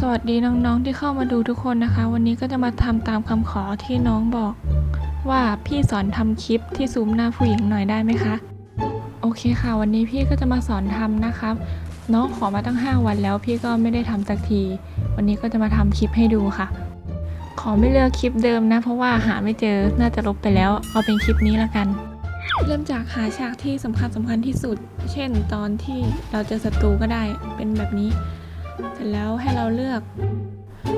สวัสดีน้องๆที่เข้ามาดูทุกคนนะคะ วันนี้ก็จะมาทำตามคำขอที่น้องบอก ว่าพี่สอนทำคลิปที่ซูมหน้าผู้หญิงหน่อยได้ไหมคะ โอเคค่ะ วันนี้พี่ก็จะมาสอนทำนะครับน้องขอมาตั้ง 5 วันแล้วพี่ก็ไม่ได้ทำสักที วันนี้ก็จะมาทำคลิปให้ดูค่ะ ขอไม่เลือกคลิปเดิมนะ เพราะว่าหาไม่เจอน่าจะลบไปแล้ว เอาเป็นคลิปนี้ละกัน เริ่มจากหาฉากที่สำคัญสำคัญที่สุด เช่น ตอนที่เราเจอศัตรูก็ได้เป็นแบบนี้ เสร็จแล้วให้เราเลือก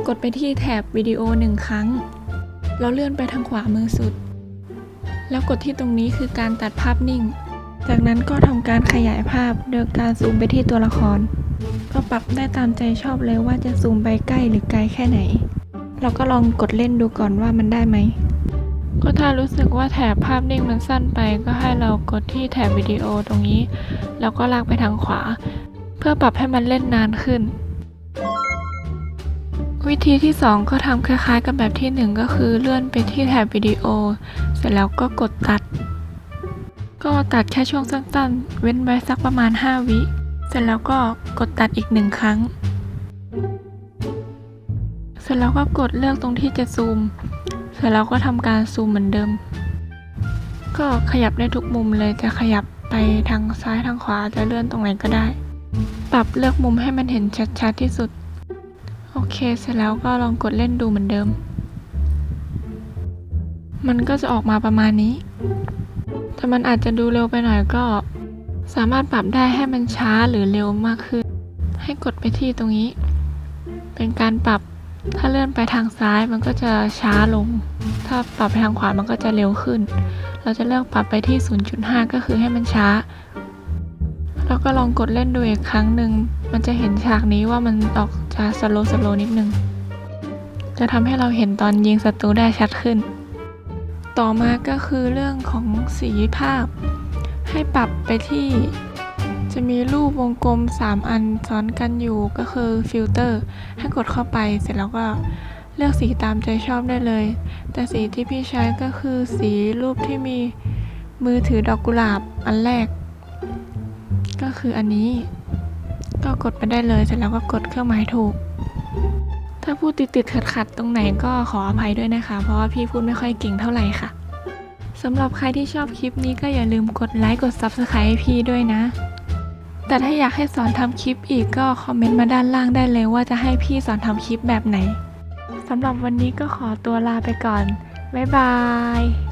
กดไปที่แถบวิดีโอหนึ่งครั้ง เราเลื่อนไปทางขวามือสุด แล้วกดที่ตรงนี้คือการตัดภาพนิ่ง จากนั้นก็ทำการขยายภาพโดยการซูมไปที่ตัวละคร ก็ปรับได้ตามใจชอบเลยว่าจะซูมไปใกล้หรือไกลแค่ไหน เราก็ลองกดเล่นดูก่อนว่ามันได้ไหมก็ถ้ารู้สึกว่าแถบภาพนิ่งมันสั้นไป ก็ให้เรากดที่แถบวิดีโอตรงนี้ แล้วก็ลากไปทางขวา เพื่อปรับให้มันเล่นนานขึ้น วิธีที่ 2 ก็ทำคล้ายๆ กับแบบที่ 1 ก็คือเลื่อนไปที่แถบวิดีโอ เสร็จแล้วก็กดตัด ก็ตัดแค่ช่วงสั้นๆ เว้นไว้สักประมาณ 5 วิ เสร็จแล้วก็กดตัดอีกหนึ่งครั้ง เสร็จแล้วก็กดเลือกตรงที่จะซูม เสร็จแล้วก็ทำการซูมเหมือนเดิม ก็ขยับได้ทุกมุมเลยจะขยับไปทางซ้ายทางขวาจะเลื่อนตรงไหนก็ได้ ปรับเลือกมุมให้มันเห็นชัดๆที่สุด โอเค เสร็จแล้วก็ลองกดเล่นดูเหมือนเดิม มันก็จะออกมาประมาณนี้ แต่มันอาจจะดูเร็วไปหน่อยก็ สามารถปรับได้ให้มันช้าหรือเร็วมากขึ้น ให้กดไปที่ตรงนี้ เป็นการปรับถ้าเลื่อนไปทางซ้ายมันก็จะช้าลง ถ้าปรับไปทางขวามันก็จะเร็วขึ้น เราจะเลือกปรับไปที่ 0.5 ก็คือให้มันช้า แล้วก็ลองกดเล่นดูอีกครั้งหนึ่ง มันจะเห็นฉากนี้ว่ามันออก จะสโลสโลนิดนึง จะทำให้เราเห็นตอนยิงศัตรูได้ชัดขึ้น ต่อมาก็คือเรื่องของสีภาพ ให้ปรับไปที่ จะมีรูปวงกลม 3 อันซ้อนกันอยู่ก็คือฟิลเตอร์ให้กดเข้าไปเสร็จแล้วก็เลือกสีตามใจชอบได้เลย แต่สีที่พี่ใช้ก็คือสีรูปที่มีมือถือดอกกุหลาบอันแรก ก็คืออันนี้ ก็กดไปได้เลยเสร็จแล้วก็กดเครื่องหมายถูก ถ้าพูดติดติดขัดขัดๆตรงไหนก็ขออภัยด้วยนะคะ เพราะว่าพี่พูดไม่ค่อยเก่งเท่าไหร่ค่ะสำหรับใครที่ชอบคลิปนี้ก็อย่าลืมกดไลค์กด Subscribe ให้พี่ด้วยนะ แต่ถ้าอยากให้สอนทำคลิปอีกก็คอมเมนต์มาด้านล่างได้เลยว่าจะให้พี่สอนทำคลิปแบบไหนสำหรับวันนี้ก็ขอตัวลาไปก่อน บ๊ายบาย